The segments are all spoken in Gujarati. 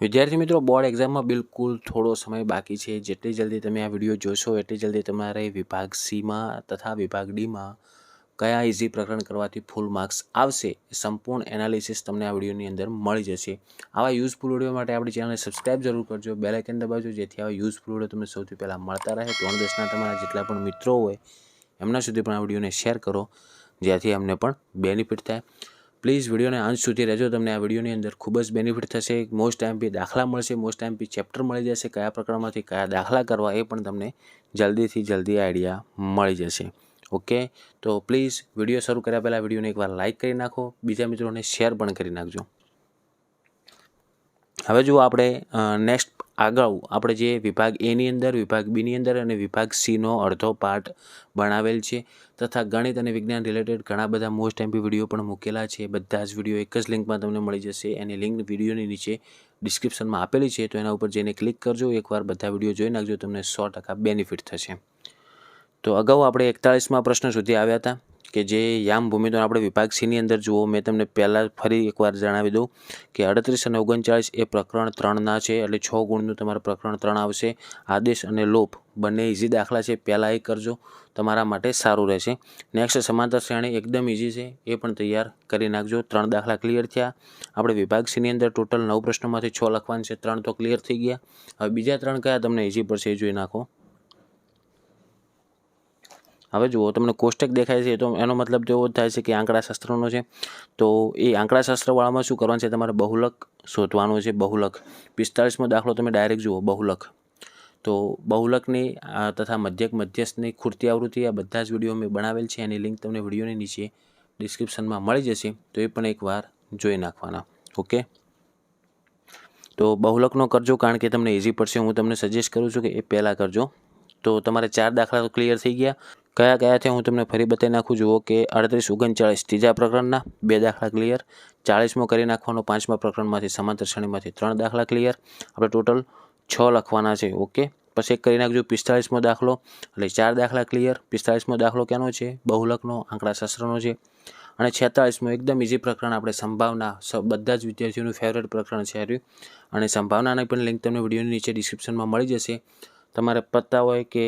વિદ્યાર્થી મિત્રો, બોર્ડ એક્ઝામમાં બિલકુલ થોડો સમય બાકી છે. જેટલી જલ્દી તમે આ વીડિયો જોશો, એટલી જલ્દી તમારે વિભાગ સીમાં તથા વિભાગ ડીમાં કયા ઇઝી પ્રકરણ કરવાથી ફૂલ માર્ક્સ આવશે સંપૂર્ણ એનાલિસિસ તમને આ વિડીયોની અંદર મળી જશે. આવા યુઝફુલ વીડિયો માટે આપણી ચેનલને સબસ્ક્રાઇબ જરૂર કરજો. બેલ આઇકન દબાવજો, જેથી આવા યુઝફુલ વીડિયો તમને સૌથી પહેલાં મળતા રહે. ત્રણ દેશના તમારા જેટલા પણ મિત્રો હોય, એમના સુધી પણ આ વિડીયોને શેર કરો જ્યાંથી અમને પણ બેનિફિટ થાય. પ્લીઝ વિડીયોને અંત સુધી રહેજો. તમને આ વિડીયોની અંદર ખૂબ જ બેનિફિટ થશે. મોસ્ટ એમપી દાખલા મળશે. મોસ્ટ એમપી ચેપ્ટર મળી જશે. કયા પ્રકરણમાંથી કયા દાખલા કરવા એ પણ તમને જલ્દીથી જલ્દી આઈડિયા મળી જશે. ઓકે તો પ્લીઝ વીડિયો શરૂ કર્યા પહેલાં વિડીયોને એકવાર લાઇક કરી નાખો. બીજા મિત્રોને શેર પણ કરી નાખજો. હવે જુઓ આપણે નેક્સ્ટ આગળ આપણે જે વિભાગ એની અંદર, વિભાગ બીની અંદર અને વિભાગ સીનો અડધો પાર્ટ બનાવેલ છે. તથા ગણિત અને વિજ્ઞાન રિલેટેડ ઘણા બધા મોસ્ટ એમ્પી વીડિયો પણ મૂકેલા છે. બધા જ વીડિયો એક જ લિંકમાં તમને મળી જશે. એની લિંક વિડીયોની નીચે ડિસ્ક્રિપ્શનમાં આપેલી છે. તો એના ઉપર જઈને ક્લિક કરજો. એકવાર બધા વીડિયો જોઈ નાખજો. તમને સો ટકા બેનિફિટ થશે. તો અગાઉ આપણે એકતાળીસમાં પ્રશ્ન સુધી આવ્યા હતા. કે જે યામ ભૂમિનો આપણે વિભાગ સીની અંદર જુઓ, મેં તમને પહેલાં ફરી એકવાર જણાવી દઉં કે અડત્રીસ અને ઓગણચાળીસ એ પ્રકરણ ત્રણના છે, એટલે છ ગુણનું તમારું પ્રકરણ ત્રણ આવશે. આદેશ અને લોપ બંને ઇઝી દાખલા છે, પહેલાં એ કરજો, તમારા માટે સારું રહેશે. નેક્સ્ટ સમાંતર શ્રેણી એકદમ ઇઝી છે, એ પણ તૈયાર કરી નાખજો. ત્રણ દાખલા ક્લિયર થયા. આપણે વિભાગ સીની અંદર ટોટલ નવ પ્રશ્નોમાંથી છ લખવાનું છે, ત્રણ તો ક્લિયર થઈ ગયા. હવે બીજા ત્રણ કયા તમને ઇઝી પડશે એ જોઈ નાખો. હવે જુઓ, તમને કોષ્ટક દેખાય છે, તો એનો મતલબ તો એવો થાય છે કે આંકડાશાસ્ત્રનો છે. તો એ આંકડાશાસ્ત્રવાળામાં શું કરવાનું છે? તમારે બહુલક શોધવાનો છે, બહુલક. પિસ્તાળીસમો દાખલો તમે ડાયરેક્ટ જુઓ, બહુલક. તો બહુલકની તથા મધ્યક મધ્યસ્થની ખૂરતી આવૃત્તિ, આ બધા જ વીડિયો મેં બનાવેલ છે, એની લિંક તમને વિડીયોની નીચે ડિસ્ક્રિપ્શનમાં મળી જશે, તો એ પણ એકવાર જોઈ નાખવાના. ઓકે? તો બહુલકનો કરજો, કારણ કે તમને ઇઝી પડશે. હું તમને સજેસ્ટ કરું છું કે એ પહેલાં કરજો. તો તમારે ચાર દાખલા તો ક્લિયર થઈ ગયા. કયા કયા છે હું તમને ફરી બતાવી નાખું? જુઓ કે અડત્રીસ ઓગણચાળીસ ત્રીજા પ્રકરણના બે દાખલા ક્લિયર ચાળીસમો કરી નાખવાનો પાંચમા પ્રકરણમાંથી સમાંતર શ્રેણીમાંથી ત્રણ દાખલા ક્લિયર આપણે ટોટલ છ લખવાના છે. ઓકે? પછી એક કરી નાખજો પિસ્તાળીસમો દાખલો. એટલે ચાર દાખલા ક્લિયર પિસ્તાળીસમો દાખલો કેનો છે? બહુલકનો આંકડાશાસ્ત્રનો છે. અને છેતાળીસમો, એકદમ ઇઝી પ્રકરણ. આપણે સંભાવના બધા જ વિદ્યાર્થીઓનું ફેવરેટ પ્રકરણ છે હાર્યું અને સંભાવનાની પણ લિંક તમને વિડીયોની નીચે ડિસ્ક્રિપ્શનમાં મળી જશે. તમારે પત્તા હોય કે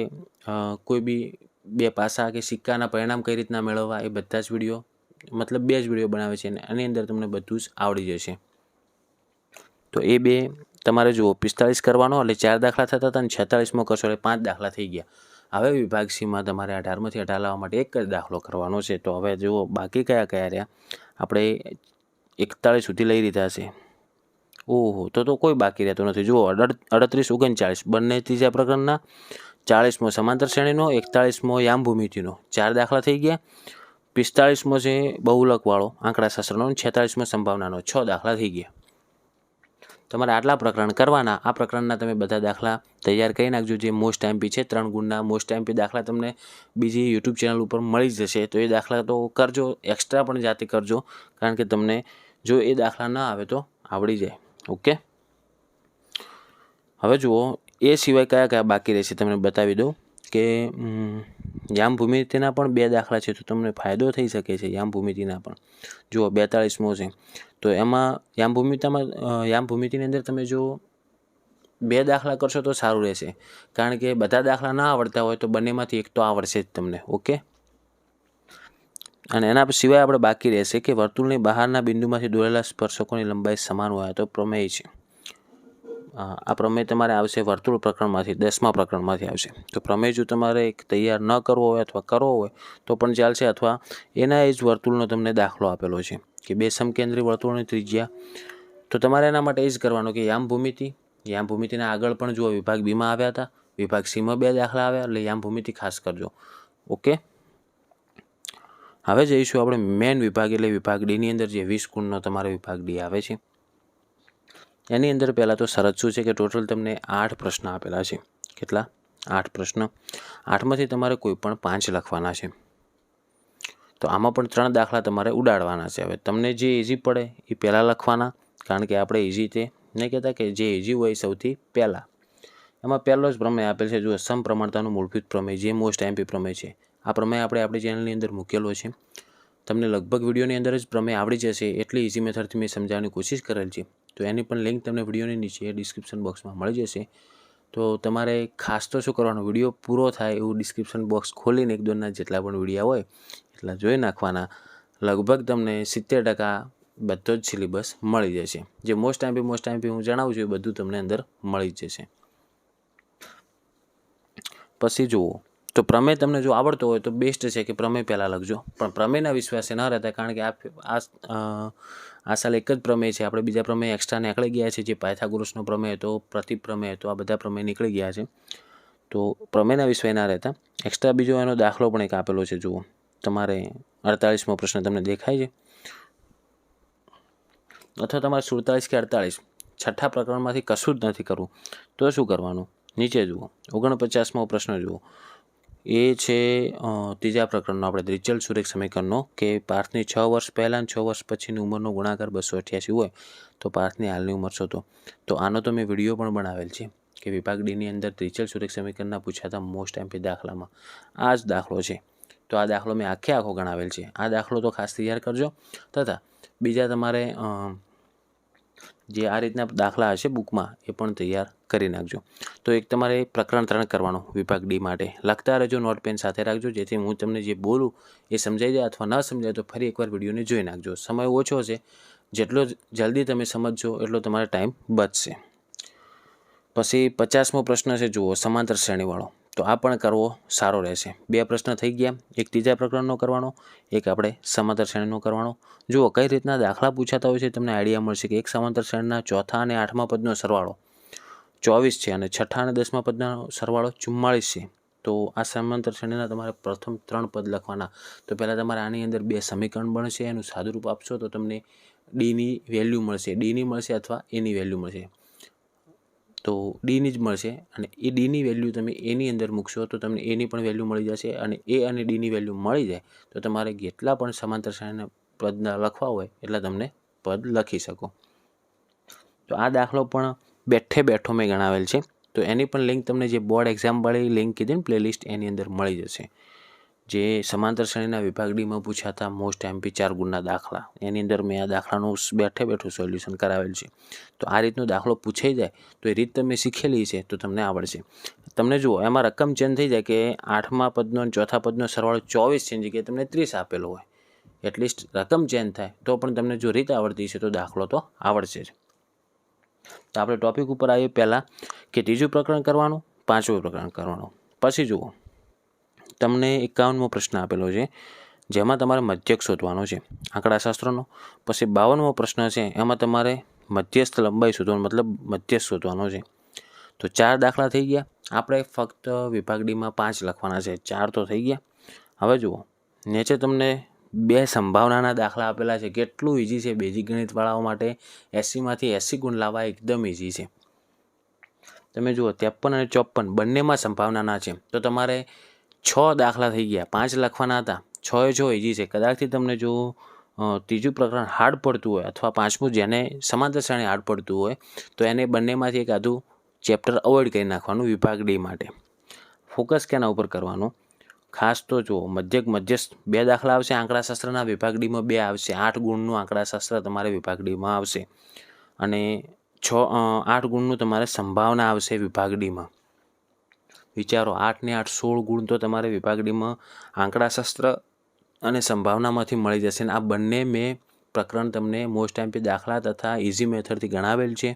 કોઈ બી બે પાસા કે સિક્કાના પરિણામ કઈ રીતના મેળવવા એ બધા જ વીડિયો, મતલબ બે જ વીડિયો બનાવે છે અને આની અંદર તમને બધું જ આવડી જશે. તો એ બે તમારે જુઓ, પિસ્તાળીસ કરવાનો એટલે ચાર દાખલા થતા હતા અને છેતાળીસમાં કરશો એટલે પાંચ દાખલા થઈ ગયા. હવે વિભાગ સીમાં તમારે અઢારમાંથી અઢાર લાવવા માટે એક જ દાખલો કરવાનો છે. તો હવે જુઓ, બાકી કયા કયા રહ્યા? આપણે એકતાળીસ સુધી લઈ લીધા છે. ઓહો, તો તો કોઈ બાકી રહેતો નથી. જુઓ અડત્રીસ, ઓગણચાળીસ બંને ત્રીજા પ્રકરણના ચાળીસમો સમાંતર શ્રેણીનો, એકતાળીસમો યામભૂમિતિનો. ચાર દાખલા થઈ ગયા. પિસ્તાળીસમો છે બહુલકવાળો, આંકડાશાસ્ત્રનો છેતાળીસમો સંભાવનાનો. છ દાખલા થઈ ગયા. તમારે આટલા પ્રકરણ કરવાના. આ પ્રકરણના તમે બધા દાખલા તૈયાર કરી નાખજો. જે મોસ્ટ એમપી છે, ત્રણ ગુણના મોસ્ટ એમપી દાખલા તમને બીજી યુટ્યુબ ચેનલ ઉપર મળી જશે. તો એ દાખલા તો કરજો. એક્સ્ટ્રા પણ જાતે કરજો. કારણ કે તમને જો એ દાખલા ન આવે તો આવડી જાય. ઓકે હવે જુઓ એ સિવાય કયા કયા બાકી રહેશે તમને બતાવી દઉં કે યામ ભૂમિતિના પણ બે દાખલા છે તો તમને ફાયદો થઈ શકે છે યામ ભૂમિતિના પણ. જુઓ, બેતાળીસમો છે. તો એમાં યામ ભૂમિતામાં યામ ભૂમિતિની અંદર તમે જો બે દાખલા કરશો તો સારું રહેશે. કારણ કે બધા દાખલા ના આવડતા હોય તો બંનેમાંથી એક તો આવડશે જ તમને, ઓકે? અને એના સિવાય આપણે બાકી રહેશે કે વર્તુળની બહારના બિંદુમાંથી દોરેલા સ્પર્શકોની લંબાઈ સમાન હોય તો પ્રમેય છે. આ પ્રમેય તમારે આવશે વર્તુળ પ્રકરણમાંથી, દસમા પ્રકરણમાંથી આવશે. તો પ્રમેય જો તમારે એક તૈયાર ન કરવો હોય અથવા કરવો હોય, તો પણ ચાલશે અથવા એના એ જ વર્તુળનો તમને દાખલો આપેલો છે કે બે સમકેન્દ્રી વર્તુળની ત્રિજ્યા. તો તમારે એના માટે એ જ કરવાનું કે યામ ભૂમિતિ યામ ભૂમિતિના આગળ પણ જુઓ, વિભાગ બીમાં આવ્યા હતા, વિભાગ સીમાં બે દાખલા આવ્યા, એટલે યામ ભૂમિતિ ખાસ કરજો. ઓકે? હવે જઈશું આપણે મેન વિભાગ એટલે વિભાગ ડીની અંદર જે વીસ ગુણનો તમારો વિભાગ ડી આવે છે. એની અંદર પહેલાં તો શરત શું છે કે ટોટલ તમને આઠ પ્રશ્ન આપેલા છે. કેટલા? આઠ પ્રશ્ન. આઠમાંથી તમારે કોઈ પણ પાંચ લખવાના છે. તો આમાં પણ ત્રણ દાખલા તમારે ઉડાડવાના છે. હવે તમને જે ઇઝી પડે એ પહેલાં લખવાના, કારણ કે આપણે ઇઝી તે નહીં કહેતા કે જે ઇઝી હોય સૌથી પહેલાં. એમાં પહેલો જ પ્રમેય આપેલ છે. જો સમપ્રમાણતાનું મૂળભૂત પ્રમેય જે મોસ્ટ એમપી પ્રમેય છે. આ પ્રમેય આપણે આપણી ચેનલની અંદર મૂકેલો છે. તમને લગભગ વિડીયોની અંદર જ પ્રમેય આવડી જશે. એટલી ઇઝી મેથડથી મેં સમજાવવાની કોશિશ કરેલ છે. તો એની પણ લિંક તમને વિડીયોની નીચે ડિસ્ક્રિપ્શન બોક્સમાં મળી જશે. તો તમારે ખાસ તો શું કરવાનું, વીડિયો પૂરો થાય એવું ડિસ્ક્રિપ્શન બોક્સ ખોલીને એક દોનના જેટલા પણ વિડીયા હોય, એટલા જોઈ નાખવાના. લગભગ તમને સિત્તેર ટકા બધો જ સિલેબસ મળી જશે. જે મોસ્ટ ટાઈમ મોસ્ટ ટાઈમ હું જણાવું છું એ બધું તમને અંદર મળી જશે. પછી જુઓ, તો પ્રમેય તમને જો આવડતો હોય તો બેસ્ટ છે કે પ્રમેય પહેલાં લખજો. પણ પ્રમેયના વિશ્વાસે ન રહેતા કારણ કે આ આ સાલ એક જ પ્રમેય છે. આપણે બીજા પ્રમેય એક્સ્ટ્રા નીકળી ગયા છે, જે પાયથાગોરસનો પ્રમેય હતો પ્રમેય હતો, આ બધા પ્રમેય નીકળી ગયા છે. તો પ્રમેયના વિષય ના રહેતા. એક્સ્ટ્રા બીજો એનો દાખલો પણ એક આપેલો છે, જુઓ. તમારે અડતાળીસમો પ્રશ્ન તમને દેખાય છે. અથવા તમારે સુડતાલીસ કે અડતાળીસ, છઠ્ઠા પ્રકરણમાંથી કશું જ નથી કરવું. તો શું કરવાનું? નીચે જુઓ. ઓગણપચાસમો પ્રશ્ન જુઓ. એ છે ત્રીજા પ્રકરણનો આપણે દ્વિચલ સુરેખ સમીકરણનો કે પાર્થની છ વર્ષ પહેલાં છ વર્ષ પછીની ઉંમરનો ગુણાકાર બસો અઠ્યાસી હોય તો પાર્થની હાલની ઉંમર શોધો. તો આનો તો મેં વીડિયો પણ બનાવેલ છે કે વિભાગ ડીની અંદર ત્રિચલ સુરેખ સમીકરણના પૂછાતા મોસ્ટ એમપી દાખલામાં. આ જ દાખલો છે. તો આ દાખલો મેં આખે આખો ગણાવેલ છે. આ દાખલો તો ખાસ તૈયાર કરજો. તથા બીજા તમારે જે આ રીતના દાખલા હશે બુકમાં એ પણ તૈયાર કરી નાખજો. તો એક તમારે પ્રકરણ ત્રણ કરવાનું વિભાગ ડી માટે. લખતા રહેજો નોટ પેન સાથે રાખજો, જેથી હું તમને જે બોલું એ સમજાઈ જાય અથવા ન સમજાય તો ફરી એકવાર વિડીયોને જોઈ નાખજો. સમય ઓછો છે જેટલો જલ્દી તમે સમજજો એટલો તમારો ટાઈમ બચશે. પછી પચાસમો પ્રશ્ન છે, જુઓ, સમાંતર શ્રેણીવાળો. તો આ પણ કરવો સારો રહેશે. બે પ્રશ્ન થઈ ગયા. એક ત્રીજા પ્રકરણનો કરવાનો, એક આપણે સમાંતર શ્રેણીનો કરવાનો. જુઓ, કઈ રીતના દાખલા પૂછાતા હોય છે તમને આઈડિયા મળશે કે એક સમાંતર શ્રેણીના ચોથા અને આઠમા પદનો સરવાળો. ચોવીસ છે અને છઠ્ઠા અને દસમા પદનો સરવાળો ચુમ્માળીસ છે. તો આ સમાંતર શ્રેણીના તમારે પ્રથમ ત્રણ પદ લખવાના. તો પહેલાં તમારે આની અંદર બે સમીકરણ બનશે, એનું સાદુરૂપ આપશો તો તમને ડીની વેલ્યુ મળશે. ડીની મળશે અથવા એની વેલ્યુ મળશે. તો ડીની જ મળશે અને એ ડીની વેલ્યુ તમે એની અંદર મૂકશો તો તમને એની પણ વેલ્યુ મળી જશે અને એ અને ડીની વેલ્યુ મળી જાય તો તમારે જેટલા પણ સમાંતર શ્રેણીના પદના લખવા હોય એટલા તમને પદ લખી શકો. તો આ દાખલો પણ બેઠે બેઠો મેં ગણાવેલ છે. તો એની પણ લિંક તમને જે બોર્ડ એક્ઝામ વાળી લિંક કીધી ને પ્લેલિસ્ટ એની અંદર મળી જશે. જે સમાંતર શ્રેણીના વિભાગ ડીમાં પૂછાતા મોસ્ટ એમપી ચાર ગુણના દાખલા. એની અંદર મેં આ દાખલાનું બેઠે બેઠું સોલ્યુશન કરાવેલ છે. તો આ રીતનો દાખલો પૂછાઈ જાય તો એ રીત તમે શીખેલી છે તો તમને આવડશે. તમને જુઓ, એમાં રકમ ચેન્જ થઈ જાય કે આઠમા પદનો ચોથા પદનો સરવાળો ચોવીસ છે જગ્યાએ તમને ત્રીસ આપેલો હોય. એટલીસ્ટ રકમ ચેન્જ થાય તો પણ તમને જો રીત આવડતી છે તો દાખલો તો આવડશે જ. તો આપણે ટોપિક ઉપર આવીએ પહેલાં કે ત્રીજું પ્રકરણ કરવાનું, પાંચમું પ્રકરણ કરવાનું. પછી જુઓ, તમને એકાવનમો પ્રશ્ન આપેલો છે, જેમાં તમારે મધ્યક શોધવાનો છે, આંકડાશાસ્ત્રનો. પછી બાવનમો પ્રશ્ન છે, એમાં તમારે મધ્યસ્થ લંબાઈ શોધવાનો, મતલબ મધ્યસ્થ શોધવાનો છે. તો ચાર દાખલા થઈ ગયા, આપણે ફક્ત વિભાગ ડીમાં પાંચ લખવાના છે, ચાર તો થઈ ગયા. હવે જુઓ, નીચે તમને બે સંભાવનાના દાખલા આપેલા છે. કેટલું ઇઝી છે? બેઝિક ગણિતવાળાઓ માટે એસીમાંથી એસી ગુણ લાવવા એકદમ ઇઝી છે. તમે જુઓ, ત્રેપન અને ચોપન બંનેમાં સંભાવનાના છે. તો તમારે છ દાખલા થઈ ગયા. પાંચ લખવાના હતા. છ એ છ ઇઝી છે. કદાચથી તમને જો ત્રીજું પ્રકરણ હાર્ડ પડતું હોય અથવા પાંચમું જેને સમાંતર શ્રેણી હાર્ડ પડતું હોય, તો એને બંનેમાંથી એક આધું ચેપ્ટર અવોઇડ કરી નાખવાનું વિભાગ ડી માટે. ફોકસ કેના ઉપર કરવાનું? ખાસ તો જુઓ મધ્યક મધ્યસ્થ બે દાખલા આવશે, આંકડાશાસ્ત્રના વિભાગ ડીમાં બે આવશે. આઠ ગુણનું આંકડાશાસ્ત્ર તમારે વિભાગ ડીમાં આવશે. અને છ આઠ ગુણનું તમારે સંભાવના આવશે વિભાગ ડીમાં વિચારો, આઠ ને આઠ સોળ ગુણ તો તમારે વિભાગ ડીમાં આંકડાશાસ્ત્ર અને સંભાવનામાંથી મળી જશે. અને આ બંને મેં પ્રકરણ તમને મોસ્ટ ટાઈમ પે દાખલા તથા ઇઝી મેથડથી ગણાવેલ છે.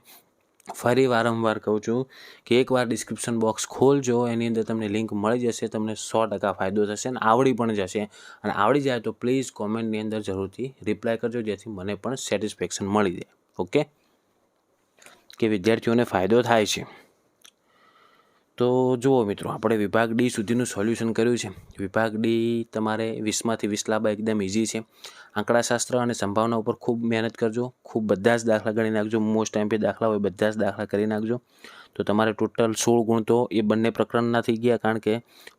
ફરી વારંવાર કહું છું કે એકવાર ડિસ્ક્રિપ્શન બોક્સ ખોલજો, એની અંદર તમને લિંક મળી જશે, તમને સો ટકા ફાયદો થશે અને આવડી પણ જશે. અને આવડી જાય તો પ્લીઝ કોમેન્ટની અંદર જરૂરથી રિપ્લાય કરજો, જેથી મને પણ સેટિસ્ફેક્શન મળી જાય. ઓકે કે વિદ્યાર્થીઓને ફાયદો થાય છે. તો જુઓ મિત્રો, આપણે વિભાગ ડી સુધીનું સોલ્યુશન કર્યું છે. વિભાગ ડી તમારે વીસમાંથી વીસ લાભ એકદમ ઇઝી છે. આંકડાશાસ્ત્ર અને સંભાવના ઉપર ખૂબ મહેનત કરજો. ખૂબ બધા જ દાખલા ગણી નાખજો. મોસ્ટ ટાઈમ પે દાખલા હોય બધા જ દાખલા કરી નાખજો. તો તમારે ટોટલ સોળ ગુણ તો એ બંને પ્રકરણના થઈ ગયા, કારણ કે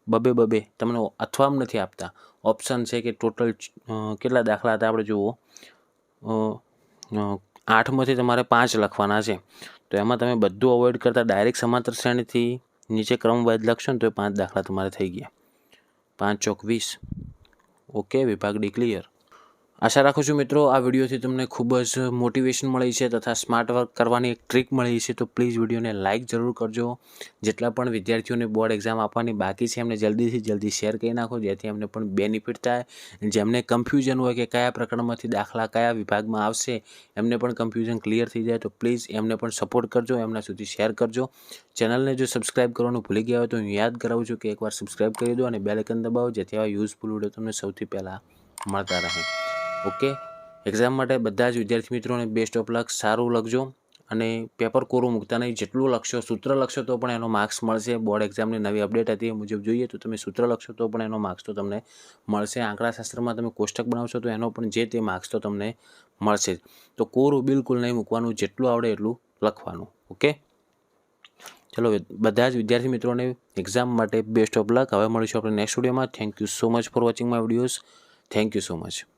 બબે બબે તમને અથવામાં નથી આપતા. ઓપ્શન છે કે ટોટલ કેટલા દાખલા હતા આપણે જુઓ. આઠમાંથી તમારે પાંચ લખવાના છે. તો એમાં તમે બધું અવોઇડ કરતાં ડાયરેક્ટ સમાંતર શ્રેણીથી નીચે ક્રમવાઇઝ લખશો ને તો પાંચ દાખલા તમારે થઈ ગયા. પાંચ ચોક વીસ. ઓકે વિભાગ ડી ક્લિયર આશા રાખું છું મિત્રો, આ વિડીયોથી તમને ખૂબ જ મોટિવેશન મળી છે તથા સ્માર્ટ વર્ક કરવાની એક ટ્રીક મળી છે. તો પ્લીઝ વિડીયોને લાઇક જરૂર કરજો. જેટલા પણ વિદ્યાર્થીઓને બોર્ડ એક્ઝામ આપવાની બાકી છે, એમને જલ્દીથી જલ્દી શેર કરી નાખો, જેથી એમને પણ બેનિફિટ થાય. જેમને કન્ફ્યુઝન હોય કે કયા પ્રકરણમાંથી દાખલા કયા વિભાગમાં આવશે, એમને પણ કન્ફ્યુઝન ક્લિયર થઈ જાય. તો પ્લીઝ એમને પણ સપોર્ટ કરજો, એમના સુધી શેર કરજો. ચેનલને જો સબસ્ક્રાઇબ કરવાનું ભૂલી ગયા હોય તો હું યાદ કરાવું છું કે એકવાર સબસ્ક્રાઇબ કરી દો અને બેલેકન દબાવો, જેથી આવા યુઝફુલ વીડિયો તમને સૌથી પહેલાં મળતા રહે. ઓકે? એક્ઝામ માટે બધા જ વિદ્યાર્થી મિત્રોને બેસ્ટ ઓફ લક સારું લખજો અને પેપર કોરું મૂકતા નહીં. જેટલું લખશો, સૂત્ર લખશો તો પણ એનો માર્ક્સ મળશે. બોર્ડ એક્ઝામની નવી અપડેટ હતી એ મુજબ જોઈએ તો તમે સૂત્ર લખશો તો પણ એનો માર્ક્સ તો તમને મળશે. આંકડાશાસ્ત્રમાં તમે કોષ્ટક બનાવશો તો એનો પણ જે તે માર્ક્સ તો તમને મળશે તો કોરું બિલકુલ નહીં મૂકવાનું, જેટલું આવડે એટલું લખવાનું. ઓકે? ચલો, બધા જ વિદ્યાર્થી મિત્રોને એક્ઝામ માટે બેસ્ટ ઓફ લક હવે મળીશું આપણે નેક્સ્ટ વિડીયોમાં thank you so much for watching my videos thank you so much